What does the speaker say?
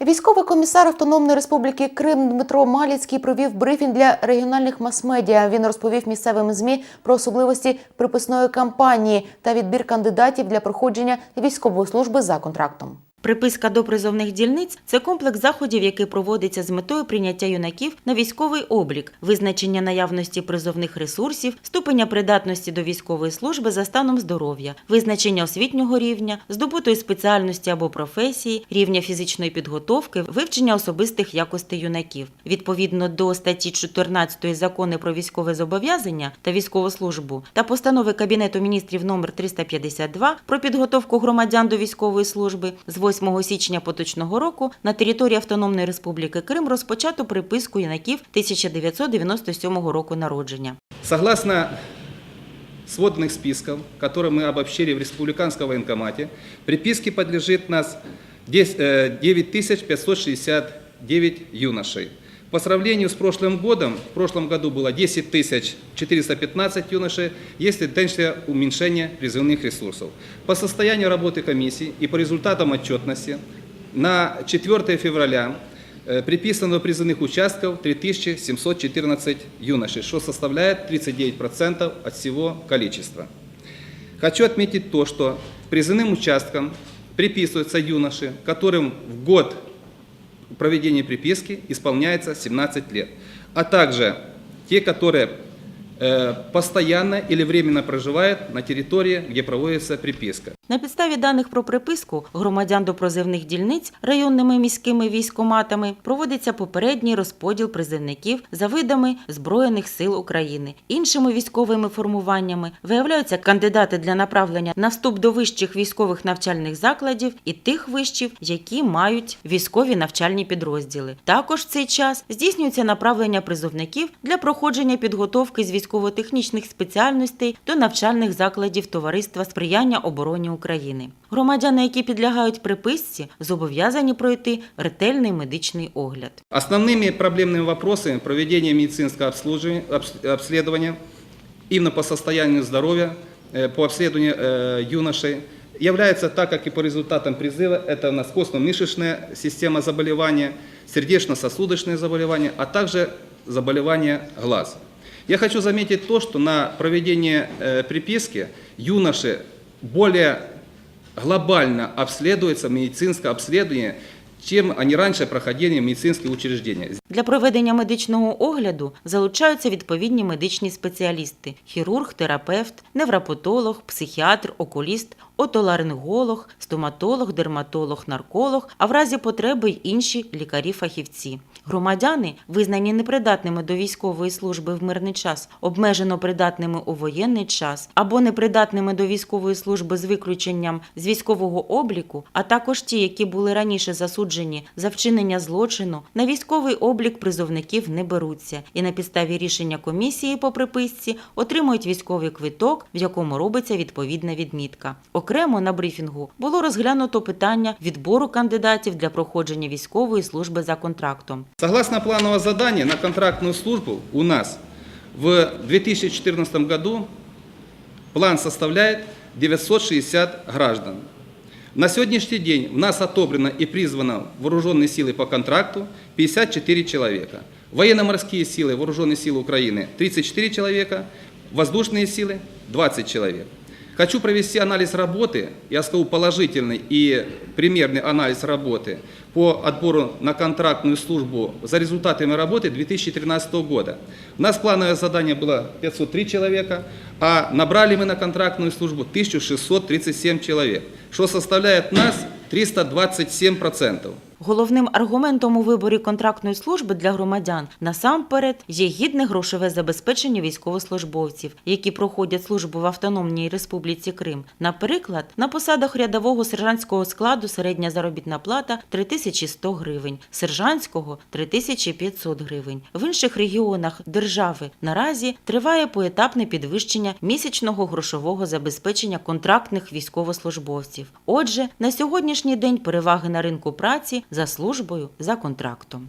Військовий комісар Автономної Республіки Крим Дмитро Маліцький провів брифінг для регіональних мас-медіа. Він розповів місцевим змі про особливості приписної кампанії та відбір кандидатів для проходження військової служби за контрактом. Приписка до призовних дільниць це комплекс заходів, який проводиться з метою прийняття юнаків на військовий облік, визначення наявності призовних ресурсів, ступеня придатності до військової служби за станом здоров'я, визначення освітнього рівня, здобутої спеціальності або професії, рівня фізичної підготовки, вивчення особистих якостей юнаків. Відповідно до статті 14 закону про військове зобов'язання та військову службу та постанови Кабінету міністрів номер 352 про підготовку громадян до військової служби 8 січня поточного року на території Автономної Республіки Крим розпочато приписку юнаків 1997 року народження. Согласно сводных списков, которые мы обобщили в республиканском военкомате, приписке подлежит нас 10, э, 9569 юношей. По сравнению с прошлым годом, в прошлом году было 10 415 юношей, есть тенденция уменьшения призывных ресурсов. По состоянию работы комиссии и по результатам отчетности на 4 февраля э, приписано призывных участков 3714 юношей, что составляет 39% от всего количества. Хочу отметить то, что призывным участкам приписываются юноши, которым в год проведения приписки исполняется 17 лет, а также те, которые э, постоянно или временно проживают на территории, где проводится приписка. На підставі даних про приписку громадян до призивних дільниць районними міськими військоматами проводиться попередній розподіл призивників за видами Збройних сил України. Іншими військовими формуваннями виявляються кандидати для направлення на вступ до вищих військових навчальних закладів і тих вишів, які мають військові навчальні підрозділи. Також в цей час здійснюється направлення призовників для проходження підготовки з військово-технічних спеціальностей до навчальних закладів Товариства сприяння обороні України. Громадяни, які підлягають приписці, зобов'язані пройти ретельний медичний огляд. Основными проблемными вопросами проведения медицинского обслуживания- обс- обследования именно по состоянию здоровья, э, по обследованию э, юношей, является, так как и по результатам призыва, это у нас костно-мышечная система заболевания, сердечно-сосудочные заболевания, а также заболевания глаз. Я хочу заметить то, что на проведение э, приписки юноши более глобально обследуется медицинское обследование, чем они раньше проходили в медицинские учреждения. Для проведення медичного огляду залучаються відповідні медичні спеціалісти: хірург, терапевт, невропатолог, психіатр, окуліст, отоларинголог, стоматолог, дерматолог, нарколог, а в разі потреби й інші лікарі-фахівці. Громадяни, визнані непридатними до військової служби в мирний час, обмежено придатними у воєнний час або непридатними до військової служби з виключенням з військового обліку, а також ті, які були раніше засуджені за вчинення злочину, на військовий облік призовників не беруться і на підставі рішення комісії по приписці отримують військовий квиток, в якому робиться відповідна відмітка. Окремо на брифінгу було розглянуто питання відбору кандидатів для проходження військової служби за контрактом. Согласно планового задания на контрактную службу у нас в 2014 году план составляет 960 граждан. На сегодняшний день в нас отобрано и призвано в вооруженные силы по контракту 54 человека. Военно-морские силы, вооруженные силы Украины 34 человека, воздушные силы 20 человек. Хочу провести анализ работы, я скажу положительный и примерный анализ работы по отбору на контрактную службу за результатами работы 2013 года. У нас плановое задание было 503 человека, а набрали мы на контрактную службу 1637 человек, что составляет нас 327%. Головним аргументом у виборі контрактної служби для громадян насамперед є гідне грошове забезпечення військовослужбовців, які проходять службу в Автономній Республіці Крим. Наприклад, на посадах рядового сержантського складу середня заробітна плата 3100 гривень, сержантського 3500 гривень. В інших регіонах держави наразі триває поетапне підвищення місячного грошового забезпечення контрактних військовослужбовців. Отже, на сьогоднішній день переваги на ринку праці за службою за контрактом.